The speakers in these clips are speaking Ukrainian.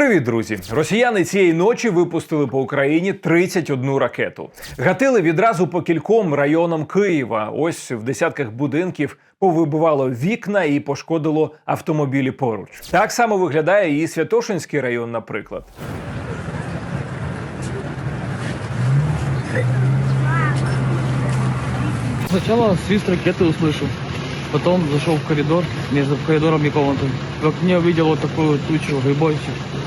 Привіт, друзі! Росіяни цієї ночі випустили по Україні 31 ракету. Гатили відразу по кільком районам Києва. Ось в десятках будинків повибивало вікна і пошкодило автомобілі поруч. Так само виглядає і Святошинський район, наприклад. Сначала свист ракеты услышал, потом зашел в коридор, между коридором и комнатой. В окне увидел вот тучу грибов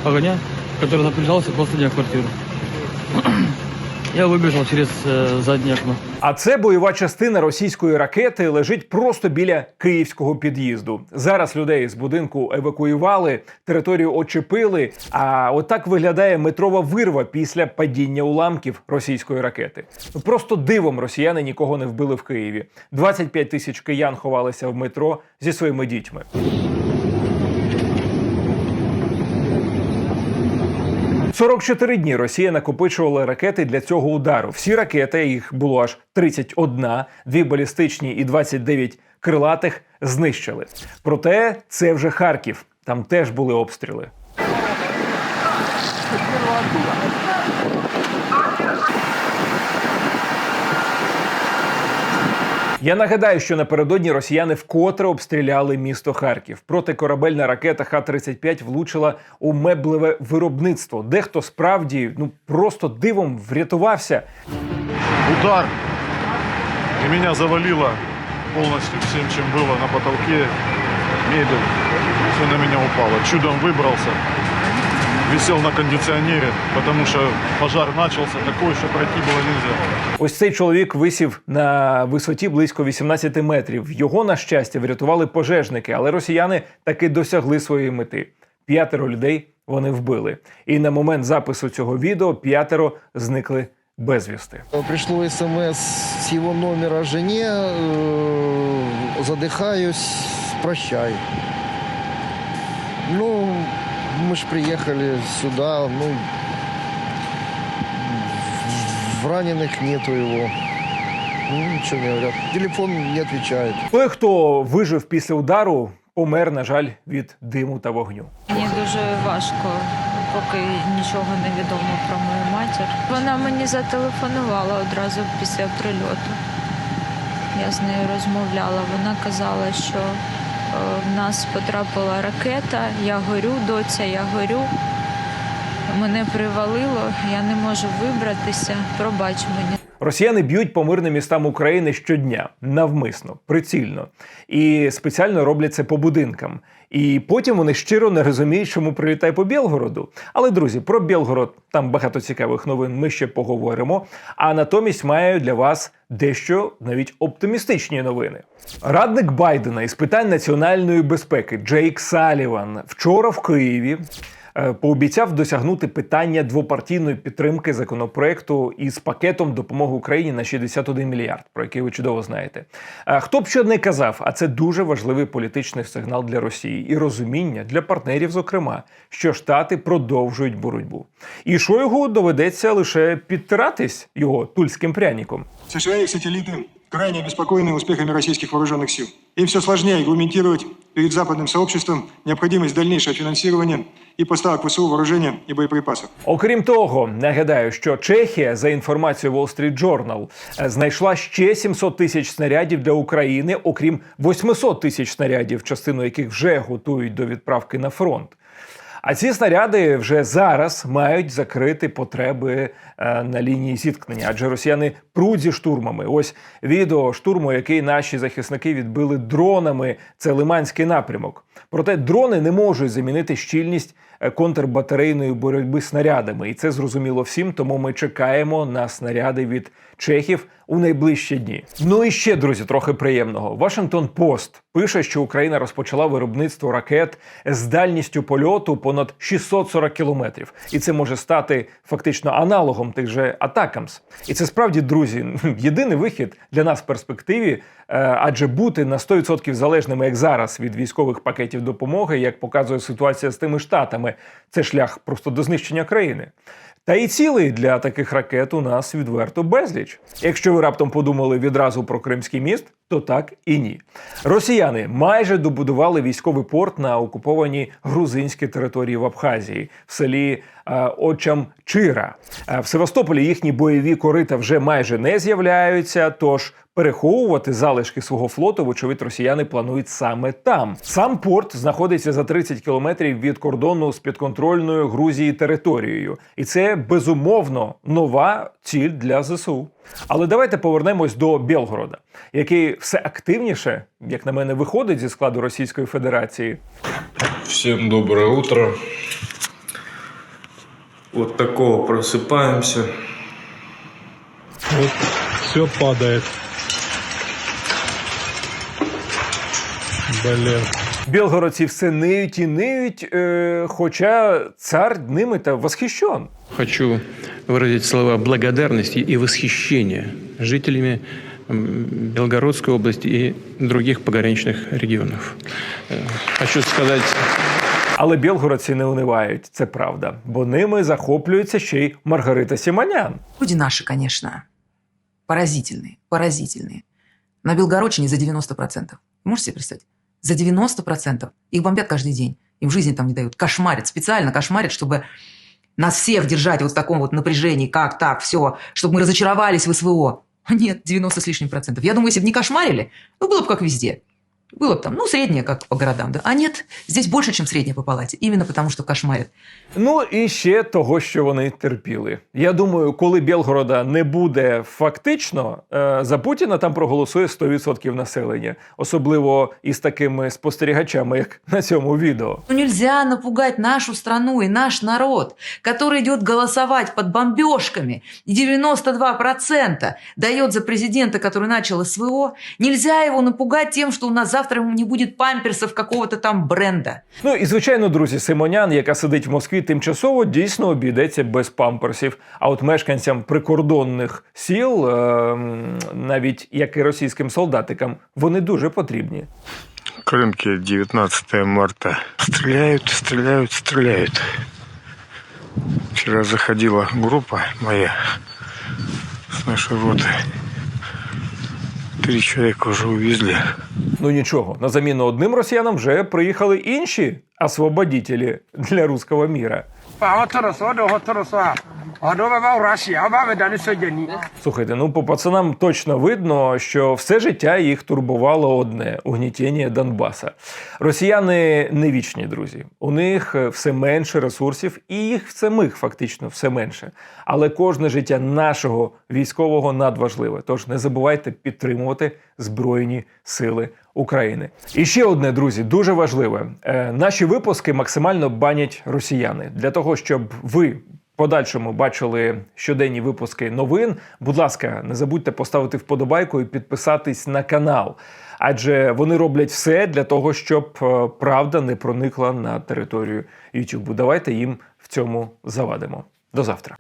огня, который напряжался после меня в квартиру. Я выбежал через э, заднее окно. А це бойова частина російської ракети лежить просто біля київського під'їзду. Зараз людей з будинку евакуювали, територію очепили. А отак виглядає метрова вирва після падіння уламків російської ракети. Ну, Просто дивом росіяни нікого не вбили в Києві. 25 тисяч киян ховалися в метро зі своїми дітьми. «44 дні Росія накопичувала ракети для цього удару. Всі ракети, їх було аж 31, дві балістичні і 29 крилатих знищили. Проте це вже Харків. Там теж були обстріли. Я нагадаю, що напередодні росіяни вкотре обстріляли місто Харків. Протикорабельна ракета Х-35 влучила у меблеве виробництво. Дехто справді ну просто дивом врятувався. удар, и меня завалило полностью всем, чем было на потолке, мебель, все на меня упало. Чудом выбрался, висел на кондиционере, потому что пожар начался такой, что пройти было нельзя. Ось цей чоловік висів на висоті близько 18 метрів. Його, на щастя, врятували пожежники, але росіяни таки досягли своєї мети. П'ятеро людей вони вбили. І на момент запису цього відео п'ятеро зникли безвісти. Пришло смс с его номера жене, э, задыхаюсь, прощай. Ну, мы ж приехали сюда, ну, в раненых нету его. Ну, ничего не говорят. Телефон не отвечает. Той, хто вижив після удару, помер, на жаль, від диму та вогню. Мені дуже важко, поки нічого не відомо про мою матір. Вона мені зателефонувала одразу після прильоту. Я з нею розмовляла. Вона казала, що в нас потрапила ракета, я горю, доця, я горю. Мене привалило, я не можу вибратися. Пробач мені. Росіяни б'ють по мирним містам України щодня, навмисно, прицільно. І спеціально роблять це по будинкам. І потім вони щиро не розуміють, чому прилітає по Білгороду. Але друзі, про Білгород там багато цікавих новин. Ми ще поговоримо. А натомість маю для вас дещо навіть оптимістичні новини. Радник Байдена із питань національної безпеки Джейк Саліван вчора в Києві пообіцяв досягнути питання двопартійної підтримки законопроекту із пакетом допомоги Україні на 61 мільярд, про який ви чудово знаєте. Е, Хто б що не казав, а це дуже важливий політичний сигнал для Росії і розуміння для партнерів, зокрема, що Штати продовжують боротьбу. І Шойгу доведеться лише підтиратись його тульським пряніком. США и их сателлиты крайне обеспокоены успехами российских вооруженных сил. Им все сложнее аргументировать перед западным сообществом необходимость дальнейшего финансирования и поставок ВСУ вооружения и боеприпасов. Окрім того, нагадаю, що Чехія, за інформацією Wall Street Journal, е, знайшла ще 700 тисяч снарядів для України, окрім 800 тисяч снарядів, частину яких вже готують до відправки на фронт. А ці снаряди вже зараз мають закрити потреби е, на лінії зіткнення, адже росіяни пруть зі штурмами. Ось відео штурму, який наші захисники відбили дронами. Це Лиманський напрямок. Проте дрони не можуть замінити щільність е, контрбатарейної боротьби снарядами, і це зрозуміло всім. Тому ми чекаємо на снаряди від чехів у найближчі дні. Ну і ще друзі, трохи приємного. Вашингтон Пост пише, що Україна розпочала виробництво ракет з дальністю польоту понад 640 кілометрів, і це може стати фактично аналогом тих же Атакамс. І це справді, друзі, єдиний вихід для нас в перспективі, е, адже бути на 100% залежними, як зараз, від військових пакетів допомоги, як показує ситуація з тими штатами, це шлях просто до знищення країни. Та і цілий для таких ракет у нас відверто безліч. Якщо ви раптом подумали відразу про Кримський міст, то так і ні. Росіяни майже добудували військовий порт на окупованій грузинській території в Абхазії в селі е, Очамчира. Е, В Севастополі їхні бойові корита вже майже не з'являються. Тож переховувати залишки свого флоту, вочевидь, росіяни планують саме там. Сам порт знаходиться за 30 кілометрів від кордону з підконтрольною Грузії територією, і це безумовно нова ціль для ЗСУ. Але давайте повернемось до Білгорода, який все активніше, як на мене, виходить зі складу Російської Федерації. Всем доброе утро. Вот такого просыпаемся. Вот все падает. Блин. Білгородці все ниють і ниють, е, хоча цар ними та восхищен. Хочу выразить слова благодарности и восхищения жителями м, Белгородской области и других пограничных регионов. Э, Хочу сказать Але білгородці не унивають, це правда, бо ними захоплюється ще й Маргарита Сіманян. Люди наши, конечно, поразительные, поразительные. На Белгородчине за 90%. Можете себе представить? За 90%. Их бомбят каждый день. Им жизни там не дают. Кошмарят, специально кошмарят, чтобы нас всех держать вот в таком вот напряжении. Как так, все, чтобы мы разочаровались в СВО. Нет, 90 с лишним процентов. Я думаю, если бы не кошмарили, ну, было бы как везде. Было бы там, ну, среднее, как по городам, да. А нет, здесь больше, чем среднее по палате. Именно потому, что кошмарят. Ну і ще того, що вони терпіли. Я думаю, коли Білгорода не буде фактично, е, за Путіна там проголосує 100% населення, особливо із такими спостерігачами, як на цьому відео. Ну, нельзя напугать нашу страну и наш народ, который идет голосовать под бомбежками, и 92% дает за президента, который начал СВО. Нельзя его напугать тем, что у нас завтра не будет памперсов какого-то там бренда. Ну і звичайно, друзі, Симонян, яка сидить в Москві тимчасово, дійсно обійдеться без памперсів. А от мешканцям прикордонних сіл, е, навіть як і російським солдатикам, вони дуже потрібні. Крымке 19 марта. Стреляют, стреляют, стреляют. Вчера заходила группа моя с нашей роты. Три человека уже увезли. Ну нічого, на заміну одним росіянам вже приїхали інші освободітелі для руського міра. Слухайте, ну по пацанам точно видно, що все життя їх турбувало одне угнітіння Донбаса. Росіяни не вічні друзі. У них все менше ресурсів, і їх самих фактично все менше. Але кожне життя нашого військового надважливе. Тож не забувайте підтримувати Збройні Сили України. І ще одне, друзі, дуже важливе. Е, наші випуски максимально банять росіяни для того, щоб ви подальшому бачили щоденні випуски новин. Будь ласка, не забудьте поставити вподобайку і підписатись на канал. Адже вони роблять все для того, щоб е, правда не проникла на територію YouTube. Давайте їм в цьому завадимо. До завтра.